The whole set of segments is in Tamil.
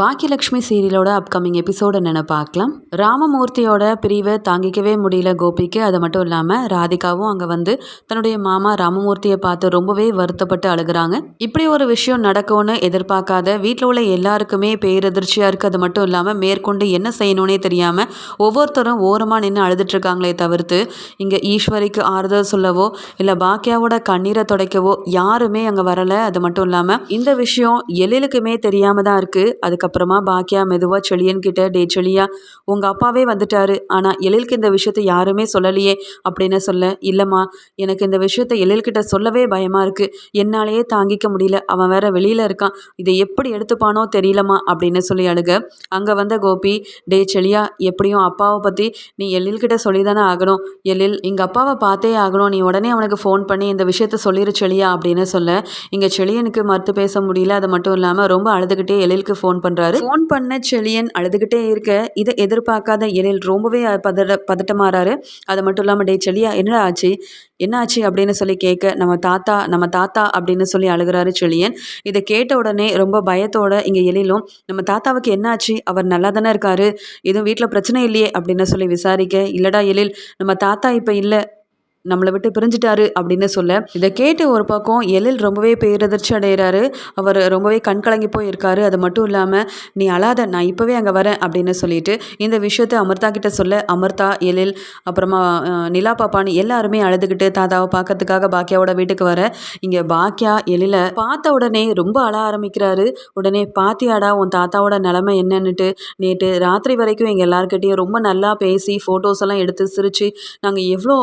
பாக்கியலக்ஷ்மி சீரியலோட அப்கமிங் எபிசோட் என்னென்னு பார்க்கலாம் ராமமூர்த்தியோட பிரிவை தாங்கிக்கவே முடியல கோபிக்கு. அது மட்டும் இல்லாமல் ராதிகாவும் அங்கே வந்து தன்னுடைய மாமா ராமமூர்த்தியை பார்த்து ரொம்பவே வருத்தப்பட்டு அழுகுறாங்க. இப்படி ஒரு விஷயம் நடக்கும்னு எதிர்பார்க்காத வீட்டில் உள்ள எல்லாருக்குமே பேரதிர்ச்சியாக இருக்குது அது மட்டும் இல்லாமல் மேற்கொண்டு என்ன செய்யணும்னே தெரியாமல் ஒவ்வொருத்தரும் ஓரமாக நின்று அழுதுட்ருக்காங்களே தவிர்த்து இங்கே ஈஸ்வரிக்கு ஆறுதல் சொல்லவோ இல்லை பாக்கியாவோட கண்ணீரை துடைக்கவோ யாருமே அங்கே வரலை. அது மட்டும் இல்லாமல் இந்த விஷயம் எழிலுக்குமே தெரியாமல் தான் இருக்குது அதுக்கு அதுக்கப்புறமா பாக்கியா மெதுவாக செழியன்கிட்ட டே செழியா உங்கள் அப்பாவே வந்துட்டாரு. ஆனால் எழிலுக்கு இந்த விஷயத்தை யாருமே சொல்லலையே அப்படின்னு சொல்ல இல்லைம்மா எனக்கு இந்த விஷயத்தை எழில்கிட்ட சொல்லவே பயமாக இருக்குது என்னாலேயே தாங்கிக்க முடியல. அவன் வேற வெளியில் இருக்கான். இதை எப்படி எடுத்துப்பானோ தெரியலம்மா அப்படின்னு சொல்லி அழுக. அங்கே வந்த கோபி டே செழியா எப்படியும் அப்பாவை பற்றி நீ எழில்கிட்ட சொல்லி தானே ஆகணும். எழில் எங்கள் அப்பாவை பார்த்தே ஆகணும். நீ உடனே அவனுக்கு ஃபோன் பண்ணி இந்த விஷயத்த சொல்லிடு செழியா அப்படின்னு சொல்ல இங்கே செழியனுக்கு மறுத்து பேச முடியல. அது மட்டும் இல்லாமல் ரொம்ப அழுதுகிட்டே எழிலுக்கு ஃபோன் பண்ண பண்ணுறாரு ஃபோன் பண்ண செழியன் அழுதுகிட்டே இருக்க இதை எதிர்பார்க்காத எழில் ரொம்பவே பதட பதட்டமாறாரு. அது மட்டும் இல்லாமல் டே செழியா என்னடா ஆச்சு? என்ன ஆச்சு? அப்படின்னு சொல்லி கேட்க நம்ம தாத்தா நம்ம தாத்தா அப்படின்னு சொல்லி அழுகிறாரு செழியன். இதை கேட்ட உடனே ரொம்ப பயத்தோட இங்கே எழிலும் நம்ம தாத்தாவுக்கு என்னாச்சு அவர் நல்லா தானே இருக்காரு. எதுவும் வீட்டில் பிரச்சனை இல்லையே? அப்படின்னு சொல்லி விசாரிக்க இல்லடா எழில் நம்ம தாத்தா இப்போ இல்லை. நம்மளை விட்டு பிரிஞ்சிட்டாரு அப்படின்னு சொல்ல. இதை கேட்டு ஒரு பக்கம் எழில் ரொம்பவே பேரதிர்ச்சி அடைகிறாரு. அவர் ரொம்பவே கண்கலங்கி போய் இருக்காரு அது மட்டும் இல்லாமல் நீ அழாத நான் இப்போவே அங்கே வரேன் அப்படின்னு சொல்லிட்டு இந்த விஷயத்தை அமிர்தா கிட்ட சொல்ல அமிர்தா எழில் அப்புறமா நிலா பாப்பான்னு எல்லாருமே அழுதுகிட்டு தாத்தாவை பார்க்கறதுக்காக பாக்கியாவோட வீட்டுக்கு வர. இங்கே பாக்கியா எழில பார்த்த உடனே ரொம்ப அழ ஆரம்பிக்கிறாரு. உடனே பாத்தியாடா உன் தாத்தாவோட நிலமை என்னன்னுட்டு? நேற்று ராத்திரி வரைக்கும் எங்கள் எல்லாருக்கிட்டையும் ரொம்ப நல்லா பேசி ஃபோட்டோஸ் எல்லாம் எடுத்து சிரித்து நாங்கள் எவ்வளோ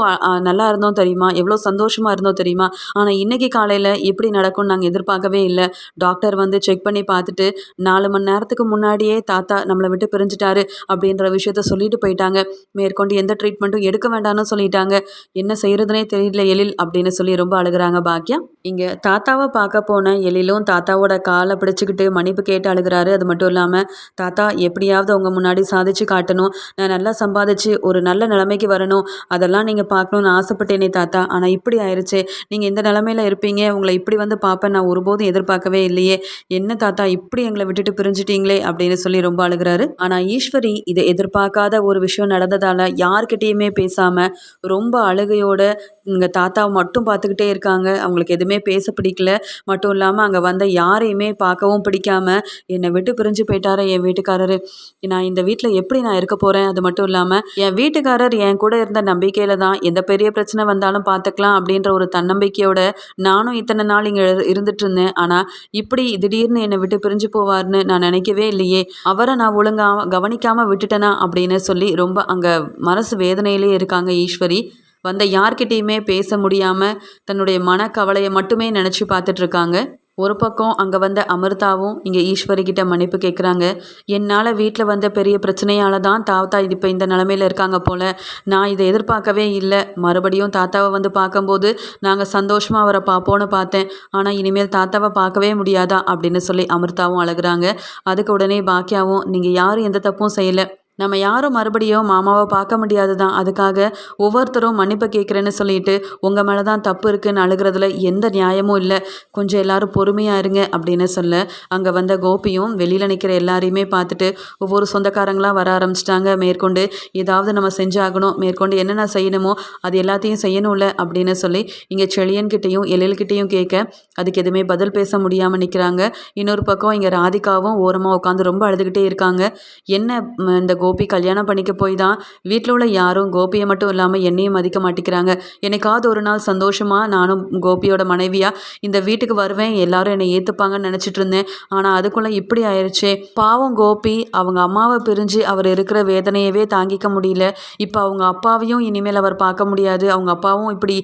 நல்லா இருந்தோம் தெரியுமா? எவ்வளோ சந்தோஷமாக இருந்தோம் தெரியுமா? ஆனால் இன்றைக்கி காலையில் எப்படி நடக்கும்னு நாங்கள் எதிர்பார்க்கவே இல்லை. டாக்டர் வந்து செக் பண்ணி பார்த்துட்டு நாலு மணி நேரத்துக்கு முன்னாடியே தாத்தா நம்மளை விட்டு பிரிஞ்சுட்டாரு அப்படின்ற விஷயத்த சொல்லிட்டு போயிட்டாங்க. மேற்கொண்டு எந்த ட்ரீட்மெண்ட்டும் எடுக்க வேண்டாம்னு சொல்லிட்டாங்க. என்ன செய்கிறதுனே தெரியல எழில் அப்படின்னு சொல்லி ரொம்ப அழுகிறாங்க பாக்கியா இங்கே தாத்தாவை பார்க்க போன எழிலும் தாத்தாவோட காலை பிடிச்சிக்கிட்டு மன்னிப்பு கேட்டு அழுகிறாரு. அது மட்டும் இல்லாமல் தாத்தா எப்படியாவது அவங்க முன்னாடி சாதிச்சு காட்டணும். நான் நல்லா சம்பாதிச்சு ஒரு நல்ல நிலைமைக்கு வரணும். அதெல்லாம் நீங்கள் பார்க்கணுன்னு ஆசை ஆசைப்பட்டேனே தாத்தா. ஆனால் இப்படி ஆயிடுச்சே நீங்கள் இந்த நிலமையில இருப்பீங்க. உங்களை இப்படி வந்து பார்ப்பேன். நான் ஒருபோதும் எதிர்பார்க்கவே இல்லையே. என்ன தாத்தா இப்படி எங்களை விட்டுட்டு பிரிஞ்சிட்டீங்களே அப்படின்னு சொல்லி ரொம்ப அழுகிறாரு. ஆனால் ஈஸ்வரி இதை எதிர்பார்க்காத ஒரு விஷயம் நடந்ததால் யார்கிட்டேயுமே பேசாமல் ரொம்ப அழுகையோட எங்கள் தாத்தாவை மட்டும் பார்த்துக்கிட்டே இருக்காங்க. அவங்களுக்கு எதுவுமே பேச பிடிக்கல. மட்டும் இல்லாமல் அங்கே வந்த யாரையுமே பார்க்கவும் பிடிக்காமல் என்னை விட்டு பிரிஞ்சு போயிட்டாரு என் வீட்டுக்காரரு. நான் இந்த வீட்டில் எப்படி நான் இருக்க போகிறேன் அது மட்டும் இல்லாமல் என் வீட்டுக்காரர் என் கூட இருந்த நம்பிக்கையில் தான் எந்த பெரிய பிரச்சனை வந்தாலும் பார்த்துக்கலாம் அப்படின்ற ஒரு தன்னம்பிக்கையோட நானும் இத்தனை நாள் இங்கே இருந்துட்டு இருந்தேன். ஆனால் இப்படி திடீர்னு என்னை விட்டு பிரிஞ்சு போவார்னு நான் நினைக்கவே இல்லையே. அவரை நான் ஒழுங்காக கவனிக்காமல் விட்டுட்டேனா அப்படின்னு சொல்லி ரொம்ப அங்கே மனசு வேதனையிலே இருக்காங்க ஈஸ்வரி. வந்த யார்கிட்டேயுமே பேச முடியாமல் தன்னுடைய மனக்கவலையை மட்டுமே நினச்சி பார்த்துட்ருக்காங்க ஒரு பக்கம் அங்கே வந்த அமிர்தாவும் இங்கே ஈஸ்வரி கிட்ட மன்னிப்பு கேட்குறாங்க என்னால் வீட்டில் வந்த பெரிய பிரச்சனையால் தான் தாத்தா இது இப்போ இந்த நிலமையில இருக்காங்க போல். நான் இதை எதிர்பார்க்கவே இல்லை. மறுபடியும் தாத்தாவை வந்து பார்க்கும்போது நாங்கள் சந்தோஷமாக அவரை பார்ப்போன்னு பார்த்தேன். ஆனால் இனிமேல் தாத்தாவை பார்க்கவே முடியாதா அப்படின்னு சொல்லி அமிர்தாவும் அழுகிறாங்க. அதுக்கு உடனே பாக்கியாவும் நீங்கள் யாரும் எந்த தப்பும் செய்யலை. நம்ம யாரும் மறுபடியும் மாமாவை பார்க்க முடியாது தான் அதுக்காக ஒவ்வொருத்தரும் மன்னிப்பு கேட்குறேன்னு சொல்லிட்டு உங்கள் மேலே தான் தப்பு இருக்குன்னு அழுகிறதுல எந்த நியாயமும் இல்லை. கொஞ்சம் எல்லாரும் பொறுமையாக இருங்க அப்படின்னு சொல்ல அங்கே வந்த கோபியும் வெளியில் நிற்கிற எல்லாரையுமே பார்த்துட்டு ஒவ்வொரு சொந்தக்காரங்களாக வர ஆரம்பிச்சிட்டாங்க. மேற்கொண்டு ஏதாவது நம்ம செஞ்சாகணும். மேற்கொண்டு என்னென்ன செய்யணுமோ அது எல்லாத்தையும் செய்யணும்ல அப்படின்னு சொல்லி இங்கே செழியன்கிட்டையும் எழில்கிட்டையும் கேட்க அதுக்கு எதுவுமே பதில் பேச முடியாமல் நிற்கிறாங்க இன்னொரு பக்கம் இங்கே ராதிகாவும் ஓரமாக உட்காந்து ரொம்ப அழுதுகிட்டே இருக்காங்க. என்ன இந்த கோ கோபி கல்யாணம் பண்ணிக்க போய் தான் வீட்டில் உள்ள யாரும் கோபியை மட்டும் இல்லாமல் என்னையும் மதிக்க மாட்டேங்கிறாங்க என்னைக்காவது ஒரு நாள் சந்தோஷமாக நானும் கோபியோட மனைவியாக இந்த வீட்டுக்கு வருவேன். எல்லாரும் என்னை ஏற்றுப்பாங்கன்னு நினச்சிட்டு இருந்தேன். ஆனால் அதுக்குள்ளே இப்படி ஆயிடுச்சே பாவம் கோபி அவங்க அம்மாவை பிரிஞ்சு அவர் இருக்கிற வேதனையவே தாங்கிக்க முடியல. இப்போ அவங்க அப்பாவையும் இனிமேல் அவர் பார்க்க முடியாது. அவங்க அப்பாவும் இப்படி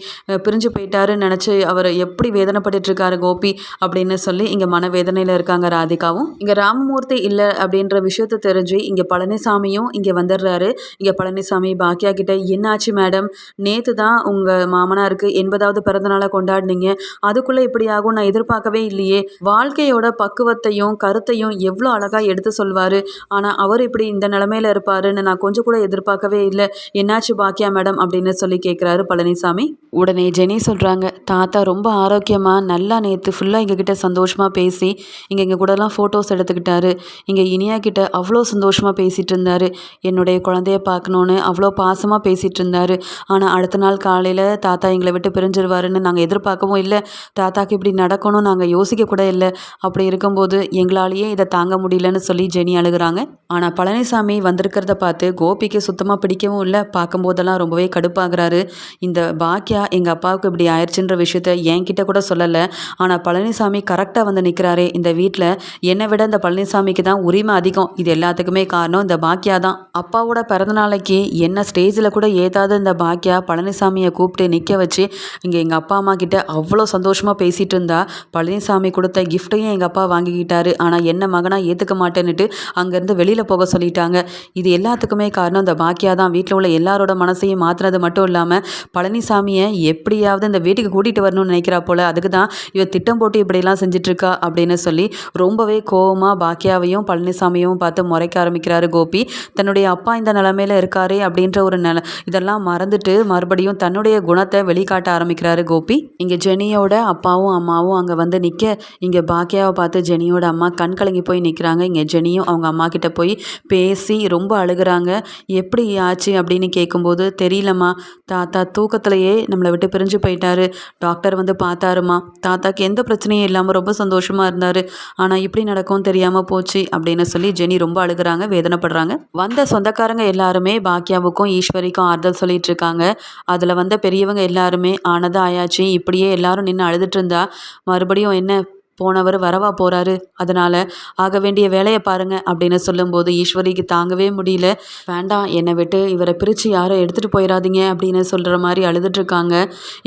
பிரிஞ்சு போயிட்டாருன்னு நினச்சி அவர் எப்படி வேதனைப்பட்டு இருக்காரு கோபி அப்படின்னு சொல்லி இங்கே மனவேதனையில் இருக்காங்க ராதிகாவும். இங்கே ராமமூர்த்தி இல்லை அப்படின்ற விஷயத்தை தெரிஞ்சு இங்கே பழனிசாமியும் பழனிசாமியும் இங்கே வந்துடுறாரு. இங்கே பழனிசாமி பாக்கியா கிட்ட என்னாச்சு மேடம்? நேற்று தான் உங்கள் மாமனாருக்கு எண்பதாவது பிறந்தநாளை கொண்டாடினீங்க. அதுக்குள்ளே இப்படி ஆகும் நான் எதிர்பார்க்கவே இல்லையே. வாழ்க்கையோட பக்குவத்தையும் கருத்தையும் எவ்வளோ அழகாக எடுத்து சொல்வார். ஆனால் அவர் இப்படி இந்த நிலமையில இருப்பாருன்னு நான் கொஞ்சம் கூட எதிர்பார்க்கவே இல்லை. என்னாச்சு பாக்கியா மேடம்? அப்படின்னு சொல்லி கேட்குறாரு பழனிசாமி. உடனே ஜெனி சொல்கிறாங்க தாத்தா ரொம்ப ஆரோக்கியமாக நல்லா நேற்று ஃபுல்லாக எங்ககிட்ட சந்தோஷமாக பேசி இங்கே எங்கள் கூடலாம் ஃபோட்டோஸ் எடுத்துக்கிட்டாரு. இங்கே இனியா கிட்ட அவ்வளோ சந்தோஷமாக பேசிகிட்டு இருந்தார். என்னுடைய குழந்தைய பார்க்கணுன்னு அவ்வளோ பாசமாக பேசிகிட்டு இருந்தார். ஆனால் அடுத்த நாள் காலையில் தாத்தா எங்களை விட்டு பிரிஞ்சிருவாருன்னு நாங்கள் எதிர்பார்க்கவும் இல்லை. தாத்தாக்கு இப்படி நடக்கணும் நாங்கள் யோசிக்க கூட இல்லை. அப்படி இருக்கும்போது எங்களாலேயே இதை தாங்க முடியலன்னு சொல்லி ஜெனி அழுகிறாங்க. ஆனால் பழனிசாமி வந்திருக்கிறத பார்த்து கோபிக்கு சுத்தமாக பிடிக்கவும் இல்லை. பார்க்கும்போதெல்லாம் ரொம்பவே கடுப்பாகிறாரு. இந்த பாக்கியா எங்கள் அப்பாவுக்கு இப்படி ஆயிடுச்சுன்ற விஷயத்த என்கிட்ட கூட சொல்லலை. ஆனால் பழனிசாமி கரெக்டாக வந்து நிற்கிறாரே இந்த வீட்டில் என்னை விட இந்த பழனிசாமிக்கு தான் உரிமை அதிகம். இது எல்லாத்துக்குமே காரணம் இந்த பாக்கியா தான். அப்பாவோட பிறந்தநாளைக்கு என்ன ஸ்டேஜில் கூட ஏதாவது இந்த பாக்கியா பழனிசாமியை கூப்பிட்டு நிற்க வச்சு இங்கே எங்கள் அப்பா அம்மா கிட்ட அவ்வளோ சந்தோஷமாக பேசிகிட்டு இருந்தா பழனிசாமி கொடுத்த கிஃப்ட்டையும் எங்கள் அப்பா வாங்கிக்கிட்டாரு. ஆனால் என்ன மகனாக ஏற்றுக்க மாட்டேன்னுட்டு அங்கேருந்து வெளியில் போக சொல்லிட்டாங்க. இது எல்லாத்துக்குமே காரணம் இந்த பாக்கியா தான். வீட்டில் உள்ள எல்லாரோட மனசையும் மாற்றுறது மட்டும் இல்லாமல் பழனிசாமியை எப்படியாவது இந்த வீட்டுக்கு கூட்டிகிட்டு வரணும்னு நினைக்கிறா போல் அதுக்கு தான் இவ திட்டம் போட்டு இப்படியெல்லாம் செஞ்சிட்ருக்கா அப்படின்னு சொல்லி ரொம்பவே கோவமாக பாக்கியாவையும் பழனிசாமியும் பார்த்து முறைக்க ஆரம்பிக்கிறாரு கோபி. தன்னுடைய அப்பா இந்த நிலமையில இருக்காரே அப்படின்ற ஒரு நில இதெல்லாம் மறந்துட்டு மறுபடியும் தன்னுடைய குணத்தை வெளிக்காட்ட ஆரம்பிக்கிறாரு கோபி. இங்கே ஜெனியோட அப்பாவும் அம்மாவும் அங்கே வந்து நிற்க இங்கே பாக்கியாவை பார்த்து ஜெனியோட அம்மா கண் கலங்கி போய் நிற்கிறாங்க இங்கே ஜெனியும் அவங்க அம்மா கிட்ட போய் பேசி ரொம்ப அழுகுறாங்க. எப்படி ஆச்சு? அப்படின்னு கேட்கும்போது தெரியலம்மா. தாத்தா தூக்கத்திலேயே நம்மளை விட்டு பிரிஞ்சு போயிட்டாரு. டாக்டர் வந்து பார்த்தாருமா. தாத்தாக்கு எந்த பிரச்சனையும் இல்லாமல் ரொம்ப சந்தோஷமாக இருந்தார். ஆனால் இப்படி நடக்கும் தெரியாமல் போச்சு அப்படின்னு சொல்லி ஜெனி ரொம்ப அழுகுறாங்க வேதனைப்படுறாங்க. வந்த சொந்தக்காரங்க எல்லாருமே பாக்கியாவுக்கும் ஈஸ்வரிக்கும் ஆறுதல் சொல்லிட்டு இருக்காங்க அதில் வந்த பெரியவங்க எல்லாருமே ஆனதாக ஆயாச்சு இப்படியே எல்லாரும் நின்று அழுதுட்டு இருந்தா மறுபடியும் என்ன போனவர் வரவா போகிறாரு அதனால் ஆக வேண்டிய வேலையை பாருங்கள் அப்படின்னு சொல்லும்போது ஈஸ்வரிக்கு தாங்கவே முடியல. வேண்டாம் என்னை விட்டு இவரை பிரித்து யாரும் எடுத்துகிட்டு போயிடாதீங்க அப்படின்னு சொல்கிற மாதிரி அழுதுட்ருக்காங்க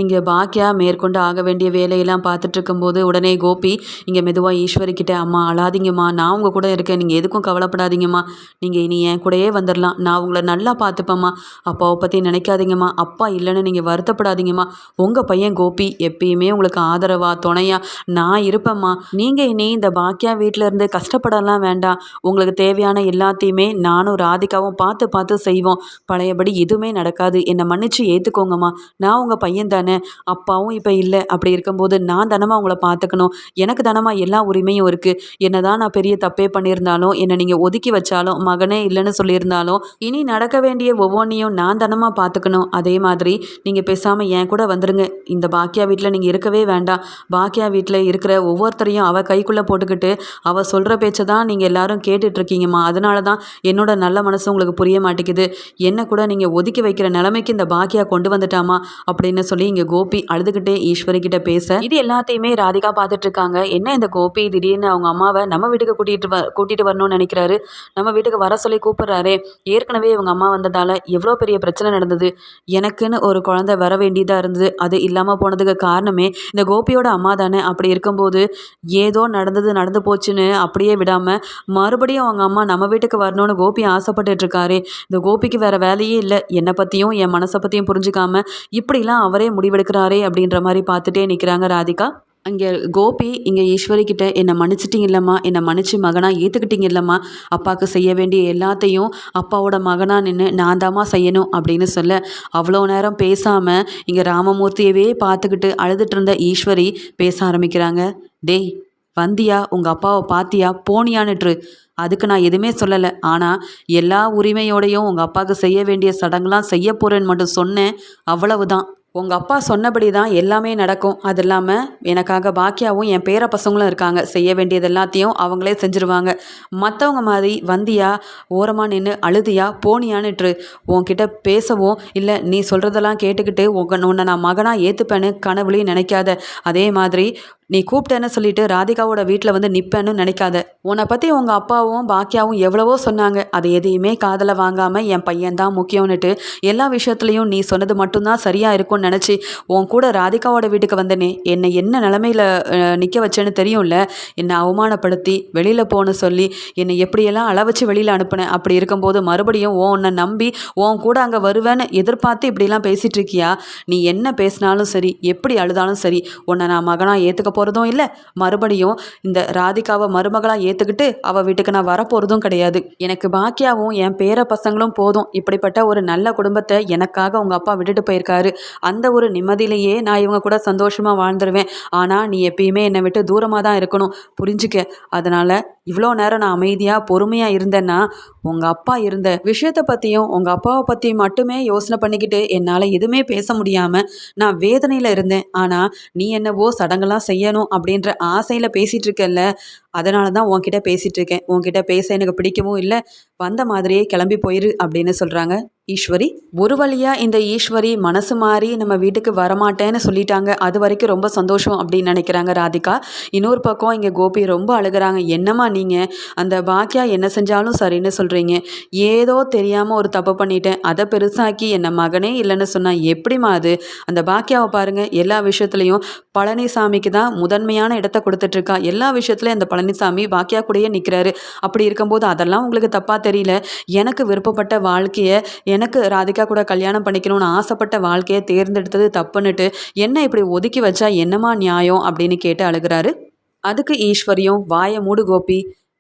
இங்கே பாக்கியா மேற்கொண்டு ஆக வேண்டிய வேலையெல்லாம் பார்த்துட்டு இருக்கும்போது உடனே கோபி இங்கே மெதுவாக ஈஸ்வரிக்கிட்ட அம்மா அழாதீங்கம்மா நான் உங்கள் கூட இருக்கேன் நீங்கள் எதுக்கும் கவலைப்படாதீங்கம்மா. நீங்கள் இனி என் கூடயே வந்துடலாம் நான் உங்களை நல்லா பார்த்துப்பேம்மா. அப்பாவை பற்றி நினைக்காதீங்கம்மா. அப்பா இல்லைன்னு நீங்கள் வருத்தப்படாதீங்கம்மா. உங்கள் பையன் கோபி எப்பயுமே உங்களுக்கு ஆதரவா துணையாக நான் இருப்பேன் வேண்டாம்மா நீங்கள் இனி இந்த பாக்கியா வீட்டில் இருந்து கஷ்டப்படலாம் வேண்டாம். உங்களுக்கு தேவையான எல்லாத்தையுமே நானும் ராதிகாவும் பார்த்து பார்த்து செய்வோம். பழையபடி எதுவுமே நடக்காது. என்னை மன்னிச்சு ஏற்றுக்கோங்கம்மா நான் உங்கள் பையன் தானே. அப்பாவும் இப்போ இல்லை. அப்படி இருக்கும்போது நான் தானமா உங்களை பார்த்துக்கணும். எனக்கு தானமா எல்லா உரிமையும் இருக்குது என்ன தான் நான் பெரிய தப்பே பண்ணியிருந்தாலும் என்னை நீங்கள் ஒதுக்கி வச்சாலும் மகனே இல்லைன்னு சொல்லியிருந்தாலும் இனி நடக்க வேண்டிய ஒவ்வொன்றையும் நான் தானமா பார்த்துக்கணும். அதே மாதிரி நீங்கள் பேசாமல் என் கூட வந்துடுங்க இந்த பாக்கியா வீட்டில் நீங்கள் இருக்கவே வேண்டாம். பாக்கியா வீட்டில் இருக்கிற ஒவ்வொரு ஒவ்வொருத்தரையும் அவள் கைக்குள்ளே போட்டுக்கிட்டு அவள் சொல்கிற பேச்சை தான் நீங்கள் எல்லாரும் கேட்டுட்ருக்கீங்கம்மா. அதனால தான் என்னோட நல்ல மனசு உங்களுக்கு புரிய மாட்டேங்குது. என்ன கூட நீங்கள் ஒதுக்கி வைக்கிற நிலைமைக்கு இந்த பாக்கியா கொண்டு வந்துட்டாமா அப்படின்னு சொல்லி இங்கே கோபி அழுதுகிட்டே ஈஸ்வரி கிட்ட பேச இது எல்லாத்தையுமே ராதிகா பார்த்துட்டு இருக்காங்க என்ன இந்த கோபி திடீர்னு அவங்க அம்மாவை நம்ம வீட்டுக்கு கூட்டிகிட்டு வ கூட்டிகிட்டு வரணும்னு நினைக்கிறாரு? நம்ம வீட்டுக்கு வர சொல்லி கூப்பிட்றாரே. ஏற்கனவே இவங்க அம்மா வந்ததால் எவ்வளோ பெரிய பிரச்சனை நடந்தது? எனக்குன்னு ஒரு குழந்தை வர வேண்டியதாக இருந்தது. அது இல்லாமல் போனதுக்கு காரணமே இந்த கோபியோட அம்மா தானே. அப்படி இருக்கும்போது ஏதோ நடந்தது நடந்து போச்சுன்னு அப்படியே விடாமல் மறுபடியும் அவங்க அம்மா நம்ம வீட்டுக்கு வரணும்னு கோபி ஆசைப்பட்டுட்ருக்காரு இந்த கோபிக்கு வேறு வேலையே இல்லை. என்னை பற்றியும் என் மனசை பற்றியும் புரிஞ்சுக்காம இப்படிலாம் அவரே முடிவெடுக்கிறாரே அப்படின்ற மாதிரி பார்த்துட்டே நிற்கிறாங்க ராதிகா. அங்கே கோபி இங்கே ஈஸ்வரிக்கிட்ட என்னை மன்னிச்சிட்டிங்க இல்லைம்மா என்னை மன்னிச்சு மகனாக ஏற்றுக்கிட்டீங்க இல்லைம்மா அப்பாவுக்கு செய்ய வேண்டிய எல்லாத்தையும் அப்பாவோட மகனாக நின்று நான் தாம்மா செய்யணும் அப்படின்னு சொல்ல அவ்வளோ நேரம் பேசாமல் இங்கே ராமமூர்த்தியவே பார்த்துக்கிட்டு அழுதுட்டு இருந்த ஈஸ்வரி பேச ஆரம்பிக்கிறாங்க. டேய் வந்தியா உங்கள் அப்பாவை பார்த்தியா போனியான்னுட்ரு அதுக்கு நான் எதுவுமே சொல்லலை. ஆனால் எல்லா உரிமையோடையும் உங்கள் அப்பாவுக்கு செய்ய வேண்டிய சடங்குலாம் செய்ய போகிறேன்னு மட்டும் சொன்னேன். அவ்வளவுதான். உங்கள் அப்பா சொன்னபடி தான் எல்லாமே நடக்கும். அது இல்லாமல் எனக்காக பாக்கியாவும் என் பேர பசங்களும் இருக்காங்க. செய்ய வேண்டியது எல்லாத்தையும் அவங்களே செஞ்சுருவாங்க. மற்றவங்க மாதிரி வந்தியா ஓரமாக நின்று அழுதியா போனியான்னுட்டு உன்கிட்ட பேசவும் இல்லை நீ சொல்கிறதெல்லாம் கேட்டுக்கிட்டு உங்க உன்னை நான் மகனாக ஏற்றுப்பேன்னு கனவுலையும் நினைக்காத. அதே மாதிரி நீ கூப்பிட்டேன்னு சொல்லிட்டு ராதிகாவோட வீட்டில் வந்து நிற்பேன்னு நினைக்காத. உன்னை பற்றி உங்கள் அப்பாவும் பாக்கியாவும் எவ்வளவோ சொன்னாங்க. அது எதையுமே காதில் வாங்காமல் என் பையன் தான் முக்கியம்னுட்டு எல்லா விஷயத்துலையும் நீ சொன்னது மட்டும்தான் சரியாக இருக்கும்னு நினச்சி உன் கூட ராதிகாவோட வீட்டுக்கு வந்தனே என்னை என்ன நிலமையில நிற்க வச்சேன்னு தெரியும்ல? என்னை அவமானப்படுத்தி வெளியில் போன சொல்லி என்னை எப்படியெல்லாம் அளவச்சு வெளியில் அனுப்புனேன் அப்படி இருக்கும்போது மறுபடியும் ஓ உன்னை நம்பி உன் கூட அங்கே வருவேன்னு எதிர்பார்த்து இப்படிலாம் பேசிகிட்டு இருக்கியா? நீ என்ன பேசினாலும் சரி எப்படி அழுதாலும் சரி உன்னை நான் மகனாக ஏற்றுக்க போகிறதும் இல்லை. மறுபடியும் இந்த ராதிகாவை மருமகளாக ஏற்றுக்கிட்டு அவள் வீட்டுக்கு நான் வரப்போகிறதும் கிடையாது. எனக்கு பாக்கியாவும் என் பேர பசங்களும் போதும். இப்படிப்பட்ட ஒரு நல்ல குடும்பத்தை எனக்காக உங்கள் அப்பா விட்டுட்டு போயிருக்காரு. அந்த ஒரு நிம்மதியிலேயே நான் இவங்க கூட சந்தோஷமாக வாழ்ந்துருவேன். ஆனால் நீ எப்பயுமே என்னை விட்டு தூரமாக தான் இருக்கணும். புரிஞ்சுக்க. அதனால் இவ்வளோ நேரம் நான் அமைதியாக பொறுமையாக இருந்தேன்னா உங்கள் அப்பா இருந்த விஷயத்தை பற்றியும் உங்கள் அப்பாவை பற்றி மட்டுமே யோசனை பண்ணிக்கிட்டு என்னால் எதுவுமே பேச முடியாமல் நான் வேதனையில் இருந்தேன். ஆனால் நீ என்னவோ சடங்கெல்லாம் செய்யணும் அப்படின்ற ஆசையில் பேசிகிட்டு இருக்கல்ல அதனால தான் உன்கிட்ட பேசிகிட்டு இருக்கேன் உன்கிட்ட பேச எனக்கு பிடிக்கவும் இல்லை. வந்த மாதிரியே கிளம்பி போயிரு அப்படின்னு சொல்கிறாங்க ஈஸ்வரி ஒரு வழியாக இந்த ஈஸ்வரி மனசு மாறி நம்ம வீட்டுக்கு வரமாட்டேன்னு சொல்லிட்டாங்க. அது வரைக்கும் ரொம்ப சந்தோஷம் அப்படின்னு நினைக்கிறாங்க ராதிகா. இன்னொரு பக்கம் இங்கே கோபி ரொம்ப அழுகிறாங்க. என்னம்மா நீங்கள் அந்த பாக்கியா என்ன செஞ்சாலும் சரின்னு சொல்கிறீங்க ஏதோ தெரியாமல் ஒரு தப்பு பண்ணிட்டேன். அதை பெருசாக்கி என்ன மகனே இல்லைன்னு சொன்னால் எப்படிமா அது? அந்த பாக்கியாவை பாருங்கள் எல்லா விஷயத்துலையும் பழனிசாமிக்கு தான் முதன்மையான இடத்த கொடுத்துட்ருக்கா. எல்லா விஷயத்துலையும் அந்த பழனிசாமி பாக்கியா கூடயே நிற்கிறாரு அப்படி இருக்கும்போது அதெல்லாம் உங்களுக்கு தப்பாக தெரியல? எனக்கு விருப்பப்பட்ட வாழ்க்கையை எனக்கு ராதிகா கூட கல்யாணம் பண்ணிக்கணும்னு ஆசைப்பட்ட வாழ்க்கையை தேர்ந்தெடுத்தது தப்புன்னுட்டு என்ன இப்படி ஒதுக்கி வச்சா என்னமா நியாயம் அப்படின்னு கேட்டு அழுகிறாரு. அதுக்கு ஈஸ்வரியும் வாயை மூடு கோபி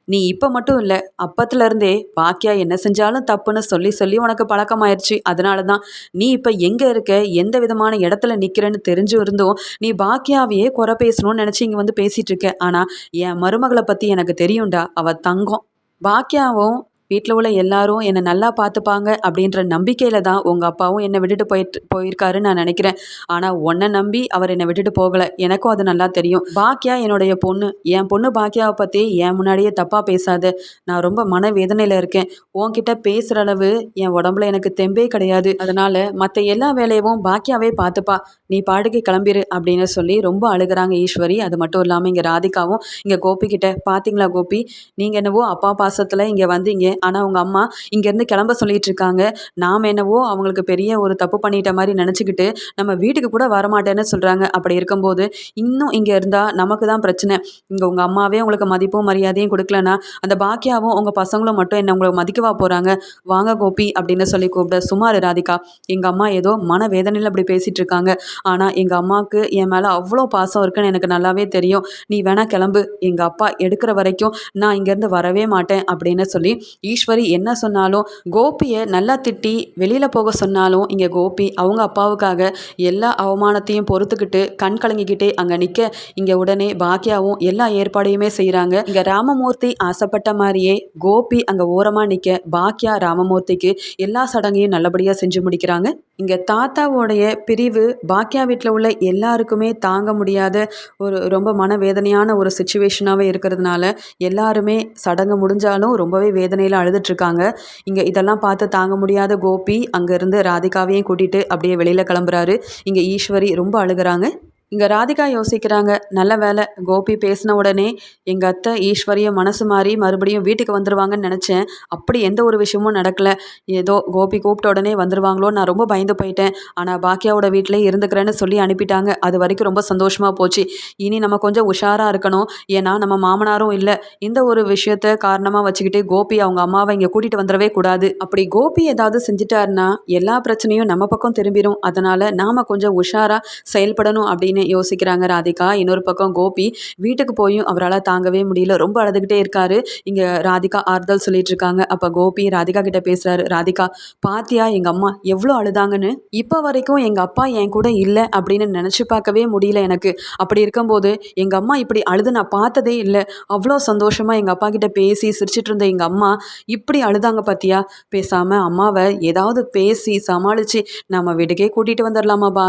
நீ இப்போ மட்டும் இல்லை அப்பத்துலேருந்தே பாக்கியா என்ன செஞ்சாலும் தப்புன்னு சொல்லி சொல்லி உனக்கு பழக்கமாயிருச்சு. அதனால தான் நீ இப்போ எங்கே இருக்க எந்த விதமான இடத்துல நிற்கிறேன்னு தெரிஞ்சு இருந்தும் நீ பாக்கியாவையே குறை பேசணும்னு நினச்சி இங்கே வந்து பேசிகிட்டு இருக்க. ஆனால் என் மருமகளை பற்றி எனக்கு தெரியும்டா அவள் தங்கம். பாக்கியாவும் வீட்டில் உள்ள எல்லாரும் என்னை நல்லா பார்த்துப்பாங்க அப்படின்ற நம்பிக்கையில் தான் உங்கள் அப்பாவும் என்னை விட்டுட்டு போயிட்டு போயிருக்காருன்னு நான் நினைக்கிறேன். ஆனால் உன்னை நம்பி அவர் என்னை விட்டுட்டு போகலை. எனக்கும் அது நல்லா தெரியும். பாக்கியா என்னுடைய பொண்ணு. என் பொண்ணு பாக்கியாவை பற்றி என் முன்னாடியே தப்பாக பேசாத. நான் ரொம்ப மன வேதனையில் இருக்கேன். உன்கிட்ட பேசுகிற அளவு என் உடம்புல எனக்கு தெம்பே கிடையாது. அதனால் மற்ற எல்லா வேலையவும் பாக்கியாவே பார்த்துப்பா நீ பாடுக்கு கிளம்பிடு அப்படின்னு சொல்லி ரொம்ப அழுகிறாங்க ஈஸ்வரி. அது மட்டும் இல்லாமல் இங்கே ராதிகாவும் இங்கே கோபிக்கிட்ட பார்த்தீங்களா கோபி? நீங்கள் என்னவோ அப்பா பாசத்தில் இங்கே வந்தீங்க. ஆனால் அவங்க அம்மா இங்கேருந்து கிளம்ப சொல்லிட்டு இருக்காங்க நாம் என்னவோ அவங்களுக்கு பெரிய ஒரு தப்பு பண்ணிட்ட மாதிரி நினச்சிக்கிட்டு நம்ம வீட்டுக்கு கூட வரமாட்டேன்னு சொல்கிறாங்க அப்படி இருக்கும்போது இன்னும் இங்கே இருந்தால் நமக்கு தான் பிரச்சனை. இங்கே உங்கள் அம்மாவே உங்களுக்கு மதிப்பும் மரியாதையும் கொடுக்கலனா அந்த பாக்கியாவும் உங்கள் பசங்களும் மட்டும் என்ன உங்களை மதிக்கவா போகிறாங்க வாங்க கோபி அப்படின்னு சொல்லி கூப்பிட சுமார் ராதிகா எங்கள் அம்மா ஏதோ மன வேதனையில் அப்படி பேசிகிட்டு இருக்காங்க ஆனால் எங்கள் அம்மாவுக்கு என் மேலே அவ்வளோ பாசம் இருக்குன்னு எனக்கு நல்லாவே தெரியும். நீ வேணா கிளம்பு. எங்கள் அப்பா எடுக்கிற வரைக்கும் நான் இங்கேருந்து வரவே மாட்டேன் அப்படின்னு சொல்லி ஈஸ்வரி என்ன சொன்னாலும் கோபியை நல்லா திட்டி வெளியில் போக சொன்னாலும் இங்கே கோபி அவங்க அப்பாவுக்காக எல்லா அவமானத்தையும் பொறுத்துக்கிட்டு கண் கலங்கிக்கிட்டே அங்கே நிற்க இங்கே உடனே பாக்கியாவும் எல்லா ஏற்பாடையுமே செய்கிறாங்க இங்கே ராமமூர்த்தி ஆசைப்பட்ட மாதிரியே கோபி அங்கே ஓரமாக நிற்க பாக்கியா ராமமூர்த்திக்கு எல்லா சடங்கையும் நல்லபடியாக செஞ்சு முடிக்கிறாங்க. இங்கே தாத்தாவோடைய பிரிவு பாக்கியா வீட்டில் உள்ள எல்லாருக்குமே தாங்க முடியாத ஒரு ரொம்ப மனவேதனையான ஒரு சுச்சுவேஷனாகவே இருக்கிறதுனால எல்லாருமே சடங்கு முடிஞ்சாலும் ரொம்பவே வேதனையில் அழுதுட்ருக்காங்க இங்கே இதெல்லாம் பார்த்து தாங்க முடியாத கோபி அங்கேருந்து ராதிகாவையும் கூட்டிகிட்டு அப்படியே வெளியில் கிளம்புறாரு. இங்கே ஈஸ்வரி ரொம்ப அழுகிறாங்க. இங்கே ராதிகா யோசிக்கிறாங்க நல்ல வேலை கோபி பேசின உடனே எங்கள் அத்தை ஈஸ்வரிய மனசு மாறி மறுபடியும் வீட்டுக்கு வந்துடுவாங்கன்னு நினச்சேன். அப்படி எந்த ஒரு விஷயமும் நடக்கலை. ஏதோ கோபி கூப்பிட்ட உடனே வந்துடுவாங்களோ நான் ரொம்ப பயந்து போயிட்டேன். ஆனால் பாக்கியாவோட வீட்டிலே இருந்துக்கிறேன்னு சொல்லி அனுப்பிட்டாங்க. அது வரைக்கும் ரொம்ப சந்தோஷமாக போச்சு. இனி நம்ம கொஞ்சம் உஷாராக இருக்கணும். ஏன்னா நம்ம மாமனாரும் இல்லை. இந்த ஒரு விஷயத்த காரணமாக வச்சுக்கிட்டு கோபி அவங்க அம்மாவை இங்கே கூட்டிகிட்டு வந்துடவே கூடாது. அப்படி கோபி ஏதாவது செஞ்சுட்டாருன்னா எல்லா பிரச்சனையும் நம்ம பக்கம் திரும்பிடும் அதனால் நாம் கொஞ்சம் உஷாராக செயல்படணும் அப்படின்னு அப்படின்னு யோசிக்கிறாங்க ராதிகா. இன்னொரு பக்கம் கோபி வீட்டுக்கு போயும் அவரால் தாங்கவே முடியல. ரொம்ப அழுதுகிட்டே இருக்காரு. இங்கே ராதிகா ஆறுதல் சொல்லிட்டு இருக்காங்க. அப்போ கோபி ராதிகா கிட்ட பேசுறாரு. ராதிகா பாத்தியா எங்கள் அம்மா எவ்வளோ அழுதாங்கன்னு? இப்போ வரைக்கும் எங்கள் அப்பா என் கூட இல்லை அப்படின்னு நினச்சி பார்க்கவே முடியல எனக்கு. அப்படி இருக்கும்போது எங்கள் அம்மா இப்படி அழுது நான் பார்த்ததே இல்லை. அவ்வளோ சந்தோஷமாக எங்கள் அப்பா கிட்ட பேசி சிரிச்சிட்டு இருந்த எங்கள் அம்மா இப்படி அழுதாங்க பார்த்தியா பேசாமல் அம்மாவை ஏதாவது பேசி சமாளித்து நம்ம வீட்டுக்கே கூட்டிகிட்டு வந்துடலாமா பா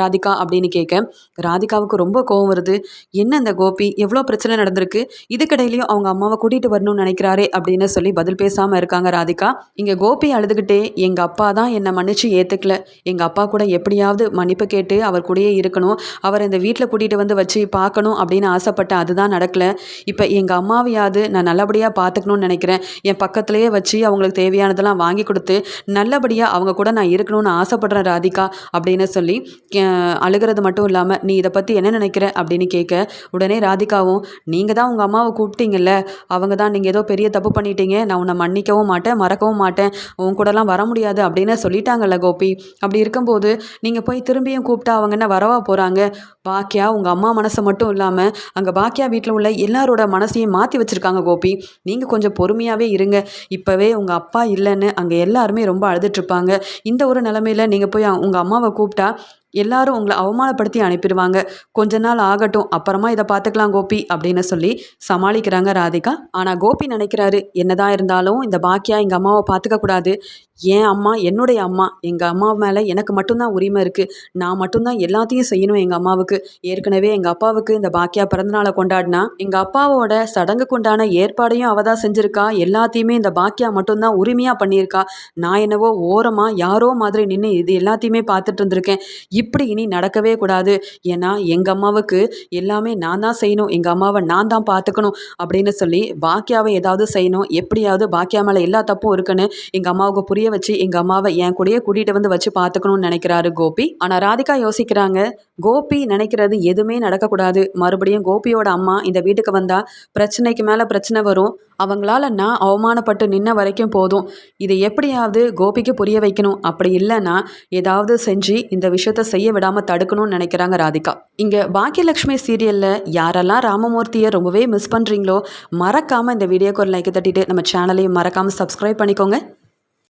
ராதிகா? அப்படின்னு கேட்க ராதிகாவுக்கு ரொம்ப கோவம் வருது. என்ன அந்த கோபி? எவ்வளோ பிரச்சனை நடந்திருக்கு? இதுக்கிடையிலையும் அவங்க அம்மாவை கூட்டிகிட்டு வரணும்னு நினைக்கிறாரே அப்படின்னு சொல்லி பதில் பேசாமல் இருக்காங்க ராதிகா. இங்கே கோபி அழுதுகிட்டே எங்கள் அப்பா தான் என்னை மன்னிச்சு ஏற்றுக்கல எங்கள் அப்பா கூட எப்படியாவது மன்னிப்பு கேட்டு அவர் கூடயே இருக்கணும். அவர் இந்த வீட்டில் கூட்டிகிட்டு வந்து வச்சு பார்க்கணும் அப்படின்னு ஆசைப்பட்டேன் அதுதான் நடக்கலை. இப்போ எங்கள் அம்மாவையாவது நான் நல்லபடியாக பார்த்துக்கணும்னு நினைக்கிறேன். என் பக்கத்துலேயே வச்சு அவங்களுக்கு தேவையானதெல்லாம் வாங்கி கொடுத்து நல்லபடியாக அவங்க கூட நான் இருக்கணும்னு ஆசைப்படுறேன் ராதிகா அப்படின்னு சொல்லி அழுகிறது மட்டும் இல்லாமல் நீ இதை பற்றி என்ன நினைக்கிற அப்படின்னு கேட்க உடனே ராதிகாவும் நீங்கள் தான் உங்கள் அம்மாவை கூப்பிட்டீங்கல்ல அவங்க தான் நீங்கள் ஏதோ பெரிய தப்பு பண்ணிட்டீங்க நான் உன்னை மன்னிக்கவும் மாட்டேன் மறக்கவும் மாட்டேன் உன் கூடலாம் வர முடியாது அப்படின்னு சொல்லிட்டாங்கல்ல கோபி. அப்படி இருக்கும்போது நீங்கள் போய் திரும்பியும் கூப்பிட்டா அவங்க என்ன வரவா போகிறாங்க பாக்கியா உங்கள் அம்மா மனசை மட்டும் இல்லாமல் அங்கே பாக்கியா வீட்டில் உள்ள எல்லாரோட மனசையும் மாற்றி வச்சுருக்காங்க கோபி. நீங்கள் கொஞ்சம் பொறுமையாகவே இருங்க. இப்போவே உங்கள் அப்பா இல்லைன்னு அங்கே எல்லாருமே ரொம்ப அழுதுட்ருப்பாங்க இந்த ஒரு நிலமையில நீங்கள் போய் உங்கள் அம்மாவை கூப்பிட்டா எல்லாரும் உங்களை அவமானப்படுத்தி அனுப்பிடுவாங்க. கொஞ்ச நாள் ஆகட்டும் அப்புறமா இதை பார்த்துக்கலாம் கோபி அப்படின்னு சொல்லி சமாளிக்கிறாங்க ராதிகா. ஆனால் கோபி நினைக்கிறாரு என்னதான் இருந்தாலும் இந்த பாக்கியா எங்கள் அம்மாவை பார்த்துக்க கூடாது என் அம்மா என்னுடைய அம்மா எங்கள் அம்மா மேலே எனக்கு மட்டும்தான் உரிமை இருக்குது நான் மட்டும்தான் எல்லாத்தையும் செய்யணும் எங்கள் அம்மாவுக்கு. ஏற்கனவே எங்கள் அப்பாவுக்கு இந்த பாக்கியா பிறந்தநாளை கொண்டாடினா எங்கள் அப்பாவோட சடங்குக்கு உண்டான ஏற்பாடையும் அவள் தான் செஞ்சுருக்கா. எல்லாத்தையுமே இந்த பாக்கியா மட்டும்தான் உரிமையாக பண்ணியிருக்கா. நான் என்னவோ ஓரமாக யாரோ மாதிரி நின்று இது எல்லாத்தையுமே பார்த்துட்டு இருந்திருக்கேன். இப்படி இனி நடக்கவே கூடாது. ஏன்னா எங்கள் அம்மாவுக்கு எல்லாமே நான் தான் செய்யணும். எங்கள் அம்மாவை நான் தான் பார்த்துக்கணும் அப்படின்னு சொல்லி பாக்கியாவை ஏதாவது செய்யணும். எப்படியாவது பாக்கியா மேலே எல்லா தப்பும் இருக்குன்னு எங்கள் அம்மாவுக்கு புரிய வச்சு எங்கள் அம்மாவை என் கூடயே கூட்டிகிட்டு வந்து வச்சு பார்த்துக்கணும்னு நினைக்கிறாரு கோபி. ஆனால் ராதிகா யோசிக்கிறாங்க கோபி நினைக்கிறது எதுவுமே நடக்கக்கூடாது. மறுபடியும் கோபியோட அம்மா இந்த வீட்டுக்கு வந்தால் பிரச்சனைக்கு மேலே பிரச்சனை வரும். அவங்களால நான் அவமானப்பட்டு நின்ன வரைக்கும் போதும். இதை எப்படியாவது கோபிக்கு புரிய வைக்கணும். அப்படி இல்லைன்னா ஏதாவது செஞ்சு இந்த விஷயத்த செய்ய விடாமல் தடுக்கணும்னு நினைக்கிறாங்க ராதிகா. இங்கே பாக்கியலட்சுமி சீரியலில் யாரெல்லாம் ராமமூர்த்தியை ரொம்பவே மிஸ் பண்ணுறீங்களோ மறக்காமல் இந்த வீடியோக்கு ஒரு லைக்கை தட்டிட்டு நம்ம சேனலையும் மறக்காமல் சப்ஸ்கிரைப் பண்ணிக்கோங்க.